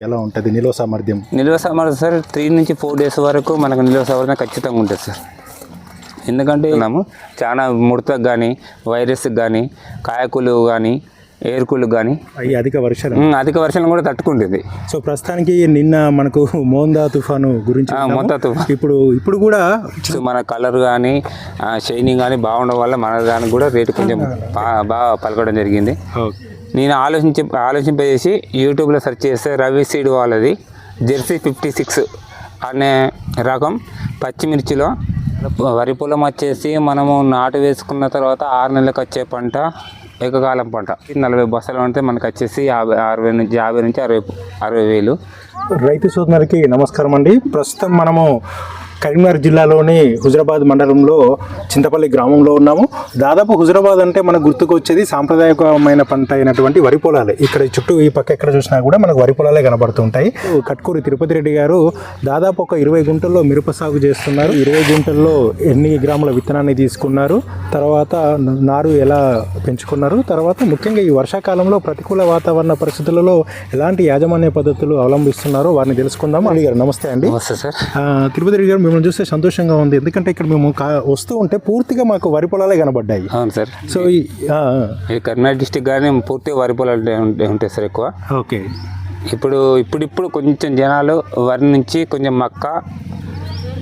ఎలా ఉంటుంది నిల్వ సామర్థ్యం నిల్వ సామర్థ్యం సార్ త్రీ నుంచి ఫోర్ డేస్ వరకు మనకు నిల్వ సామర్థ్యం ఖచ్చితంగా ఉంటుంది సార్ ఎందుకంటే మనము చాలా ముడతకు కానీ వైరస్కి కానీ కాయకులు కానీ ఏరుకులు కానీ ఈ అధిక వర్షాలు అధిక వర్షాలను కూడా తట్టుకుంటుంది సో ప్రస్తుతానికి నిన్న మనకు మోందా తుఫాను గురించి. మొత్తం తుఫాన్. ఇప్పుడు ఇప్పుడు కూడా మన కలర్ కానీ షైనింగ్ కానీ బాగుండడం వల్ల మన దానికి కూడా రేటు కొంచెం బాగా పలకడం జరిగింది ఓకే. నేను ఆలోచించి ఆలోచింపజేసి యూట్యూబ్లో సెర్చ్ చేస్తే రవి సీడ్ వాళ్ళది. జెర్సీ ఫిఫ్టీ సిక్స్ అనే రకం పచ్చిమిర్చిలో వరి పొలం వచ్చేసి మనము నాటు వేసుకున్న తర్వాత ఆరు నెలలకు వచ్చే పంట ఏకకాలం పంట. నలభై బస్తాలు ఉంటే మనకు వచ్చేసి యాభై అరవై నుంచి యాభై నుంచి అరవై అరవై వేలు. రైతు సోదరులకి నమస్కారం అండి. ప్రస్తుతం మనము కరీంనగర్ జిల్లాలోని హుజరాబాద్ మండలంలో చింతపల్లి గ్రామంలో ఉన్నాము. దాదాపు హుజరాబాద్ అంటే మనకు గుర్తుకు వచ్చేది సాంప్రదాయకమైన పంట అయినటువంటి వరి పొలాలే. ఇక్కడ చుట్టూ ఈ పక్క ఎక్కడ చూసినా కూడా మనకు వరి పొలాలే కనబడుతుంటాయి. కట్కూరి తిరుపతి రెడ్డి గారు దాదాపు ఒక ఇరవై గుంటల్లో మిరప సాగు చేస్తున్నారు. ఇరవై గుంటల్లో ఎన్ని గ్రాముల విత్తనాన్ని తీసుకున్నారు? తర్వాత నారు ఎలా పెంచుకున్నారు? తర్వాత ముఖ్యంగా ఈ వర్షాకాలంలో ప్రతికూల వాతావరణ పరిస్థితులలో ఎలాంటి యాజమాన్య పద్ధతులు అవలంబిస్తున్నారో వారిని తెలుసుకుందాం. అలీ గారు నమస్తే అండి. వస్తుంది సార్. తిరుపతి రెడ్డి గారు మిమ్మల్ని చూస్తే సంతోషంగా ఉంది. ఎందుకంటే ఇక్కడ మేము వస్తూ ఉంటే పూర్తిగా మాకు వరి పొలాలే కనబడ్డాయి. అవును సార్. సో ఈ కర్నాటక డిస్టిక్ కానీ పూర్తి వరి పొలాలు ఉంటాయి- సార్ ఎక్కువ. ఓకే. ఇప్పుడు ఇప్పుడిప్పుడు కొంచెం జనాలు వరి నుంచి కొంచెం మక్క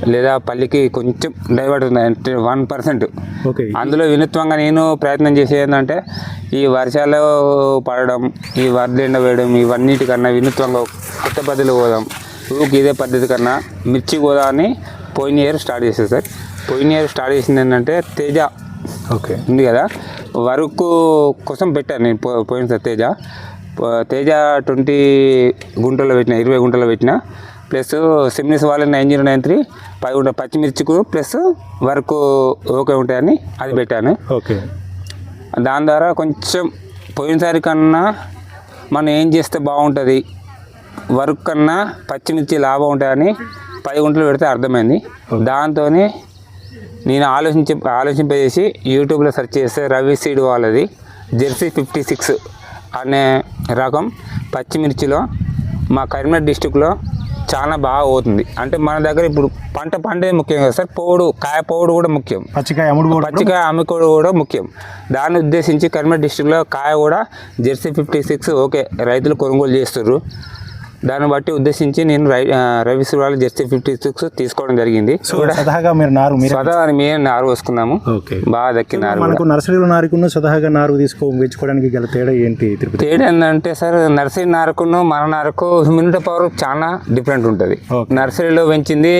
లేదా పల్లికి కొంచెం డైవర్ట్ ఉంది. అంటే వన్ పర్సెంట్. ఓకే. అందులో వినూత్వంగా నేను ప్రయత్నం చేసేది ఏంటంటే ఈ వర్షాలు పడడం ఈ వడ్లు ఎండ వేయడం ఇవన్నిటికన్నా వినూత్వంగా కొత్త పద్ధతిలో పోదాం. ఊరికి ఇదే పద్ధతి కన్నా మిర్చి పోదాం అని పోయిన ఇయర్ స్టార్ట్ చేసేది సార్. పోయిన ఇయర్ స్టార్ట్ చేసింది ఏంటంటే తేజ ఓకే. ఉంది కదా? వరకు కోసం పెట్టాను నేను పో- పోయిన సార్ తేజ. తేజ ట్వంటీ గుంటలో పెట్టిన ఇరవై గుంటలో పెట్టిన ప్లస్ సిమ్నిస్ వాళ్ళ నైన్ జీరో నైన్ త్రీ పది గుంట పచ్చిమిర్చికు ప్లస్ వరకు ఓకే ఉంటాయని అది పెట్టాను. ఓకే. దాని ద్వారా కొంచెం పోయినసారి కన్నా మనం ఏం చేస్తే బాగుంటుంది? వర్క్ కన్నా పచ్చిమిర్చి లాభం ఉంటాయని పది గుంటలు పెడితే అర్థమైంది. దాంతో నేను ఆలోచించి ఆలోచింపజేసి యూట్యూబ్లో సెర్చ్ చేస్తే రవి సీడ్ వాళ్ళది జెర్సీ ఫిఫ్టీ సిక్స్ అనే రకం పచ్చిమిర్చిలో మా కరీంనగర్ డిస్టిక్లో చాలా బాగా అవుతుంది అంటే మన దగ్గర ఇప్పుడు పంట పండే ముఖ్యం కదా సార్ పౌడు కాయ పౌడు కూడా ముఖ్యం. పచ్చికాయ అమ్ముడు పచ్చికాయ అమ్ముకోవడం కూడా ముఖ్యం. దాన్ని ఉద్దేశించి కరీంనగర్ డిస్టిక్లో కాయ కూడా జెర్సీ ఫిఫ్టీ సిక్స్ ఓకే రైతులు కొనుగోలు చేస్తుర్రు. దాన్ని బట్టి ఉద్దేశించి నేను రవి సురాలు జెర్సీ ఫిఫ్టీ సిక్స్ తీసుకోవడం జరిగింది. సో సదాగా మీరు నారు మీరు స్వతహా మేము నారు వేసుకున్నాము ఓకే. బాగా దక్కినారు మనకు నర్సరీలో నారుకున్న సదాగా నారు తీసుకో పెంచుకోవడానికి గల తేడా ఏంటి తేడా ఏంటంటే సార్ నర్సరీ నారుకును మన నారుకు హ్యూమినిటీ పవర్ చాలా డిఫరెంట్ ఉంటుంది. నర్సరీలో పెంచింది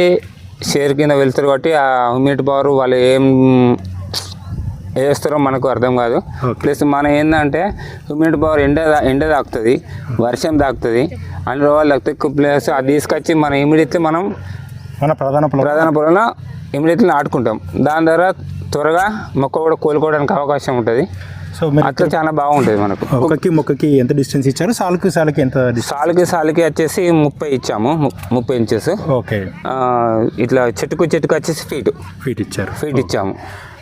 షేర్ కింద వెళ్తారు కాబట్టి ఆ హ్యూమినిటీ పవర్ వాళ్ళు ఏం వేస్తారో మనకు అర్థం కాదు. ప్లస్ మనం ఏంటంటే హ్యూమిడిటీ పవర్ ఎండ ఎండ తాకుతుంది వర్షం తాకుతుంది అన్ని రోగాలు తాకుతాయి. ప్లస్ అది తీసుకొచ్చి మనం ఇమీడియట్లీ మనం మన ప్రధాన పొలం. ప్రధాన పొలంలో ఇమీడియట్లీ నాటుకుంటాం దాని ద్వారా త్వరగా మొక్క కూడా కోలుకోవడానికి అవకాశం ఉంటుంది. సో అట్లా చాలా బాగుంటుంది మనకు. మొక్కకి మొక్కకి ఎంత డిస్టెన్స్ ఇచ్చారు? సాలుకి సాలుకి ఎంత సాలుకి సాలుకి వచ్చేసి ముప్పై ఇచ్చాము. ముప్పై ఇంచెస్ ఓకే. ఇట్లా చెట్టుకు చెట్టుకు వచ్చేసి ఫీట్ ఫీట్ ఇచ్చారు. ఫీట్ ఇచ్చాము.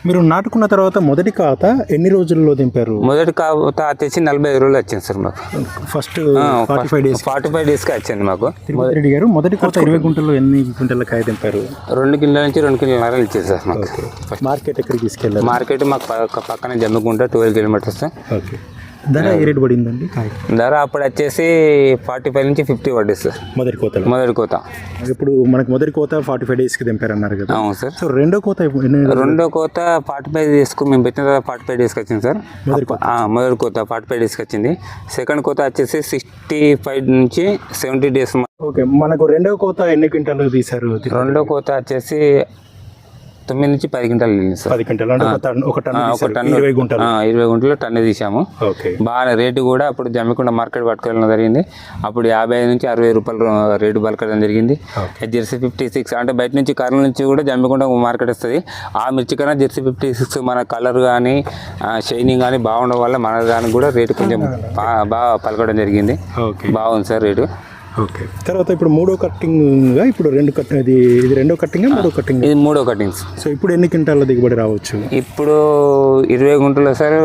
మీరు నాటుకున్న తర్వాత మొదటి కాత ఎన్ని రోజుల్లో దింపారు? మొదటి కాకపోతే వచ్చేసి నలభై ఐదు రోజులు వచ్చింది సార్ మాకు. First forty five days forty five డేస్కి వచ్చింది మాకు. రెడ్డి గారు మొదటి కోత ఇరవై గుంటల్లో ఎన్ని గుంటల కాయ దింపారు? రెండు కిలోల నుంచి రెండు కిలోన్నర ఇచ్చేది సార్ మాకు. మార్కెట్ ఎక్కడికి తీసుకెళ్ళారు మార్కెట్ మాకు పక్క- పక్కనే జమ్ముకుంటా ట్వెల్వ్ కిలోమీటర్స్. ఓకే. ధర ఏ రేటు పడిందండి? ధర అప్పుడు వచ్చేసి ఫార్టీ ఫైవ్ నుంచి ఫిఫ్టీ పడ్డది సార్. మొదటి కోతలో? మొదటి కోత. ఇప్పుడు మనకి మొదటి కోత ఫార్టీ ఫైవ్ డేస్కి దింపారు అన్నారు కదా. అవును సార్. సో రెండో కోత రెండో కోత ఫార్టీ ఫైవ్ డేస్కు మేము పెట్టిన తర్వాత ఫార్టీ ఫైవ్ డేస్కి వచ్చింది సార్. మొదటి కోత. ఫార్టీ ఫైవ్ డేస్కి వచ్చింది. సెకండ్ కోత వచ్చేసి సిక్స్టీ ఫైవ్ నుంచి సెవెంటీ డేస్ ఓకే మనకు రెండో కోత ఎన్ని క్వింటాలు తీశారు? రెండో కోత వచ్చేసి తొమ్మిది నుంచి పది గంటలు వెళ్ళింది సార్. పది క్వింటాలు అంటే ఒక టన్ ఒక ఒక ఇరవై గుంటలు. ఇరవై గుంటలు టన్ను తీసాము బాగా రేటు కూడా అప్పుడు జమ్మికొండ మార్కెట్ పట్టుకెళ్ళడం జరిగింది. అప్పుడు యాభై ఐదు నుంచి అరవై రూపాయలు రేటు పలకడం జరిగింది. Jersey fifty six. అంటే బయట నుంచి కర్నూలు నుంచి కూడా జమ్మికొండ మార్కెట్ వస్తుంది. ఆ మిర్చి కన్నా జెర్సీ ఫిఫ్టీ సిక్స్ మన కలర్ కానీ షైనింగ్ కానీ బాగుండడం వల్ల మన దానికి కూడా రేటు కొంచెం బాగా పలకడం జరిగింది. బాగుంది సార్ రేటు. ఓకే. తర్వాత ఇప్పుడు మూడో కట్టింగ్ ఇప్పుడు రెండు కట్ ఇది ఇది రెండో కట్టింగ్ మూడో కట్టింగ్? ఇది మూడో కటింగ్స్ సో ఇప్పుడు ఎన్ని క్వింటాల దిగుబడి రావచ్చు? ఇప్పుడు ఇరవై గుంటలు సార్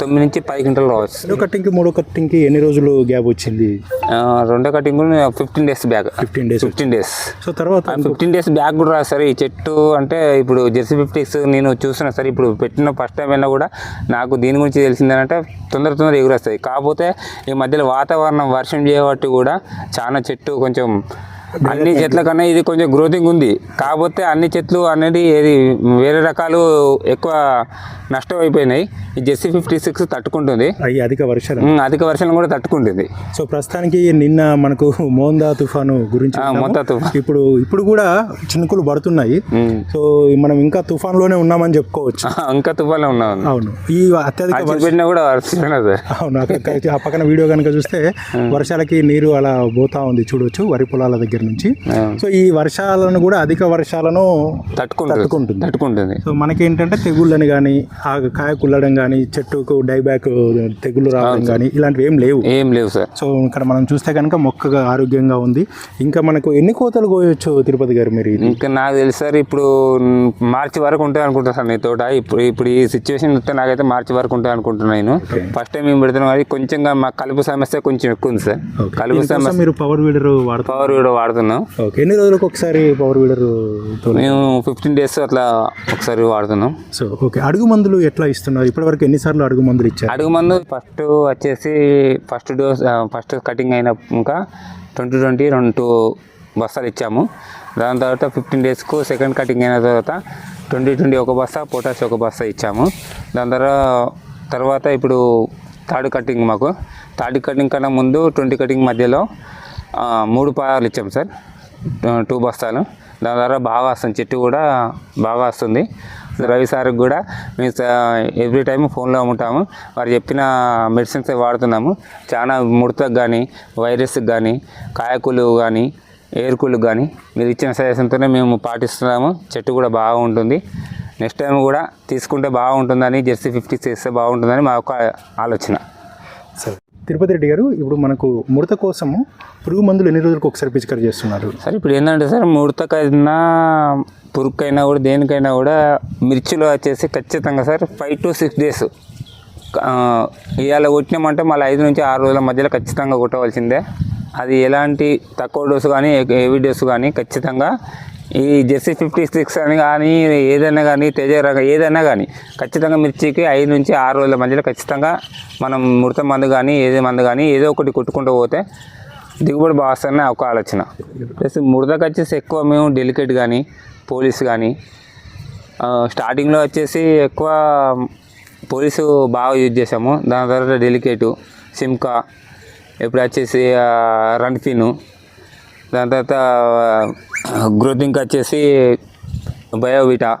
తొమ్మిది నుంచి పది గుంటలు రావచ్చు. రెండో కట్టింగ్కి మూడో కట్టింగ్కి ఎన్ని రోజులు గ్యాప్ వచ్చింది? రెండో cutting fifteen days back. Fifteen days fifteen days. So తర్వాత ఫిఫ్టీన్ డేస్ బ్యాక్ కూడా రాదు సార్ ఈ చెట్టు అంటే ఇప్పుడు జెర్సీ ఫిఫ్టీస్ నేను చూసిన సార్ ఇప్పుడు పెట్టిన ఫస్ట్ టైం అయినా కూడా నాకు దీని గురించి తెలిసిందంటే తొందర తొందర ఎగురొస్తాయి. కాకపోతే ఈ మధ్యలో వాతావరణం వర్షం చేయబట్టి కూడా చాలా చెట్టు కొంచెం అన్ని చెట్ల కన్నా ఇది కొంచెం గ్రోతింగ్ ఉంది. కాకపోతే అన్ని చెట్లు అనేది ఏది వేరే రకాలు ఎక్కువ నష్టం అయిపోయినాయి. ఈ జెర్సీ ఫిఫ్టీ సిక్స్ తట్టుకుంటుంది. అవి అధిక వర్షాలు. అధిక వర్షం కూడా తట్టుకుంటుంది. సో ప్రస్తుతానికి నిన్న మనకు మోందా తుఫాను గురించి. మొత్తం తుఫాన్. ఇప్పుడు ఇప్పుడు కూడా చినుకులు పడుతున్నాయి. సో మనం ఇంకా తుఫాన్లోనే ఉన్నామని చెప్పుకోవచ్చు. ఇంకా తుఫాన్లో ఉన్నాను అవును. ఈ అత్యధిక పెట్టినా కూడా అవును ఆ పక్కన వీడియో కనుక చూస్తే వర్షాలకి నీరు అలా పోతా ఉంది. చూడొచ్చు వరి పొలాల దగ్గర నుంచి. సో ఈ వర్షాలను కూడా అధిక వర్షాలను తట్టుకుంటుంది. తట్టుకుంటుంది. సో మనకేంటంటే తెగుళ్ళని కానీ ఆ కాయ కుల్లడం కానీ చెట్టుకు డైబ్యాక్ తెగుళ్ళు రావడం కానీ ఇలాంటివి ఏం లేవు. ఏం లేవు సార్. సో ఇక్కడ మనం చూస్తే కనుక మొక్కగా ఆరోగ్యంగా ఉంది. ఇంకా మనకు ఎన్ని కోతలు కోయొచ్చు తిరుపతి గారు మీరు ఇంకా నాకు తెలుసు సార్ ఇప్పుడు మార్చి వరకు ఉంటుంది అనుకుంటా సార్ నీ తోట. ఇప్పుడు ఇప్పుడు ఈ సిచ్యువేషన్ చూస్తే నాకైతే మార్చి వరకు ఉంటుంది అనుకుంటున్నాను నేను. ఫస్ట్ టైం మేము పెడుతున్నాం అది కొంచెంగా మా కలుపు సమస్య కొంచెం ఎక్కువ ఉంది సార్. కలుపు సమస్య మీరు పవర్ వీడర్ పవర్ కూడా వాడుతున్నాం. ఓకే ఎన్ని రోజులకు ఒకసారి పవర్ వీడర్ మేము ఫిఫ్టీన్ డేస్ అట్లా ఒకసారి వాడుతున్నాం. సో ఓకే అడుగు మందులు ఎట్లా ఇస్తున్నారు? ఇప్పటివరకు ఎన్నిసార్లు అడుగు మందులు ఇచ్చారు? అడుగు మందు ఫస్ట్ వచ్చేసి ఫస్ట్ డోస్ ఫస్ట్ కటింగ్ అయిన ఇంకా ట్వంటీ ట్వంటీ రెండు బస్తాలు ఇచ్చాము. దాని తర్వాత ఫిఫ్టీన్ డేస్కు సెకండ్ కటింగ్ అయిన తర్వాత ట్వంటీ ట్వంటీ ఒక బస్తా పొటాష్ ఒక బస్తా ఇచ్చాము. దాని తర్వాత తర్వాత ఇప్పుడు థర్డ్ కటింగ్ మాకు. థర్డ్ కటింగ్ కన్నా ముందు ట్వంటీ కటింగ్ మధ్యలో మూడు పాయాలు ఇచ్చాము సార్. టూ బస్తాలు. దాని ద్వారా బాగా వస్తుంది చెట్టు కూడా బాగా వస్తుంది రవి సార్కి కూడా మేము ఎవ్రీ టైం ఫోన్లో ఉంటాము. వారు చెప్పిన మెడిసిన్స్ వాడుతున్నాము. చాలా ముడతకు కానీ వైరస్కి కానీ కాయకులు కానీ ఏరుకులు కానీ మీరు ఇచ్చిన సజెషన్తోనే మేము పాటిస్తున్నాము. చెట్టు కూడా బాగా ఉంటుంది. నెక్స్ట్ టైం కూడా తీసుకుంటే బాగుంటుందని జెర్సీ ఫిఫ్టీ చేస్తే బాగుంటుందని మా యొక్క ఆలోచన. తిరుపతి రెడ్డి గారు ఇప్పుడు మనకు ముడత కోసము పురుగు మందులు ఎన్ని రోజులకు ఒకసారి పిచికారి చేస్తున్నారు? సార్ ఇప్పుడు ఏంటంటే సార్ ముడతకైనా పురుగుకైనా కూడా దేనికైనా కూడా మిర్చిలో వచ్చేసి ఖచ్చితంగా sir five to six days ఇవాళ కొట్టినామంటే మళ్ళీ ఐదు నుంచి ఆరు రోజుల మధ్యలో ఖచ్చితంగా కొట్టవలసిందే. అది ఎలాంటి తక్కువ డోసు కానీ హెవీ డోసు కానీ ఖచ్చితంగా ఈ జెర్సీ ఫిఫ్టీ సిక్స్ అని కానీ ఏదైనా కానీ తేజ రకం ఏదైనా కానీ ఖచ్చితంగా మిర్చికి ఐదు నుంచి ఆరు రోజుల మధ్యలో ఖచ్చితంగా మనం ముడత మందు కానీ ఏదే మందు కానీ ఏదో ఒకటి కొట్టుకుంటూ పోతే దిగుబడి బాగా ఒక ఆలోచన. ప్లస్ ముడతకు వచ్చేసి ఎక్కువ మేము డెలికేట్ కానీ పోలీస్ కానీ స్టార్టింగ్లో వచ్చేసి ఎక్కువ పోలీసు బాగా యూజ్ చేసాము దాని తర్వాత డెలికేటు సిమ్కా ఇప్పుడు వచ్చేసి ఆ, రన్ఫిను దాని తర్వాత గ్రోతింగ్ వచ్చేసి బయోవిటా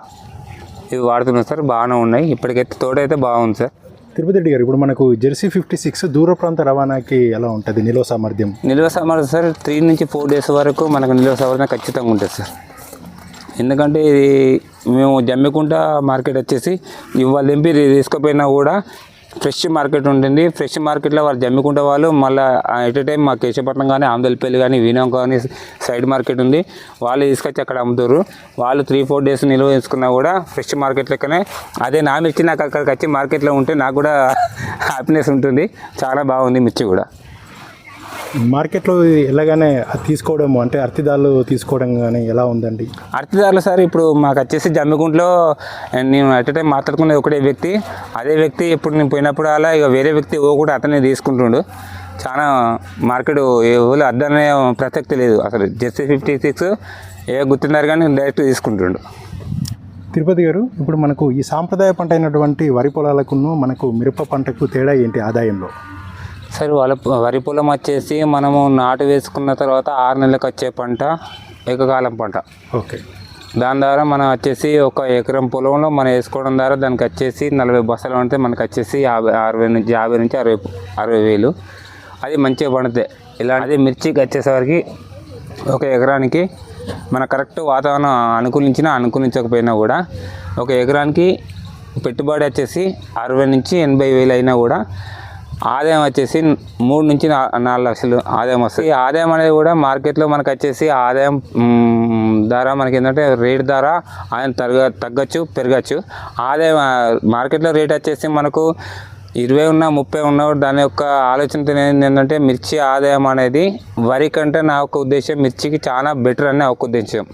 ఇవి వాడుతున్నాం సార్ బాగానే ఉన్నాయి. ఇప్పటికైతే తోడైతే బాగుంది సార్. తిరుపతి రెడ్డి గారు ఇప్పుడు మనకు జెర్సీ ఫిఫ్టీ సిక్స్ దూర ప్రాంత రవాణాకి ఎలా ఉంటుంది నిల్వ సామర్థ్యం? నిల్వ సామర్థ్యం సార్ త్రీ నుంచి ఫోర్ డేస్ వరకు మనకు నిల్వ సామర్థ్యం ఖచ్చితంగా ఉంటుంది సార్. ఎందుకంటే ఇది మేము జమ్మికుంట మార్కెట్ వచ్చేసి ఇవాళ ఎంపీ తీసుకుపోయినా కూడా ఫ్రెష్ మార్కెట్ ఉంటుంది ఫ్రెష్ మార్కెట్లో వాళ్ళు జమ్మికుంట వాళ్ళు మళ్ళీ ఎట్ టైం మా కేశపట్నం కానీ ఆంధ్రపల్లి కానీ వీణం కానీ సైడ్ మార్కెట్ ఉంది. వాళ్ళు తీసుకొచ్చి అక్కడ అమ్ముతారు వాళ్ళు త్రీ ఫోర్ డేస్ నిల్వ చేసుకున్నా కూడా ఫ్రెష్ మార్కెట్ లెక్కనే. అదే నా మిర్చి నాకు అక్కడికి వచ్చి మార్కెట్లో ఉంటే నాకు కూడా హ్యాపీనెస్ ఉంటుంది. చాలా బాగుంది మిర్చి కూడా. మార్కెట్లో ఎలాగానే అది తీసుకోవడం అంటే అర్థిదాలు తీసుకోవడం కానీ ఎలా ఉందండి? అర్థదారులు సార్ ఇప్పుడు మాకు వచ్చేసి జమ్మిగుంట్లో నేను అట్ టైం మాట్లాడుకునే ఒకటే వ్యక్తి. అదే వ్యక్తి ఇప్పుడు నేను పోయినప్పుడు అలా ఇక వేరే వ్యక్తి ఓ కూడా అతనే తీసుకుంటుండు. చాలా మార్కెట్ ఎవరు అద్దనే ప్రసక్తి లేదు. అసలు జెర్సీ ఫిఫ్టీ సిక్స్ ఏ గుర్తున్నారు కానీ డైరెక్ట్ తీసుకుంటుండు. తిరుపతి గారు ఇప్పుడు మనకు ఈ సాంప్రదాయ పంట అయినటువంటి వరి పొలాలకును మనకు మిరప పంటకు తేడా ఏంటి ఆదాయంలో? సార్ వాళ్ళ వరి పొలం వచ్చేసి మనము నాటు వేసుకున్న తర్వాత ఆరు నెలలకు వచ్చే పంట ఏకకాలం పంట. ఓకే. దాని ద్వారా మనం వచ్చేసి ఒక ఎకరం పొలంలో మనం వేసుకోవడం ద్వారా దానికి వచ్చేసి నలభై బస్తాలు అంటే మనకి వచ్చేసి యాభై అరవై నుంచి యాభై నుంచి అరవై అరవై వేలు. అది మంచిగా పండుతాయి ఇలా అదే మిర్చికి వచ్చేసరికి ఒక ఎకరానికి మన కరెక్ట్ వాతావరణం అనుకూలించినా అనుకూలించకపోయినా కూడా ఒక ఎకరానికి పెట్టుబడి వచ్చేసి అరవై నుంచి ఎనభై వేలు అయినా కూడా ఆదాయం వచ్చేసి మూడు నుంచి నాలుగు లక్షలు ఆదాయం వస్తుంది. ఈ ఆదాయం అనేది కూడా మార్కెట్లో మనకు వచ్చేసి ఆదాయం ధర మనకి ఏంటంటే రేట్ ధర ఆయన తగ్గ తగ్గచ్చు పెరగచ్చు. ఆదాయం మార్కెట్లో రేట్ వచ్చేసి మనకు ఇరవై ఉన్న ముప్పై ఉన్న దాని యొక్క ఆలోచనతో ఏంటంటే మిర్చి ఆదాయం అనేది వరి కంటే నా ఒక ఉద్దేశం మిర్చికి చాలా బెటర్ అని ఒక ఉద్దేశం.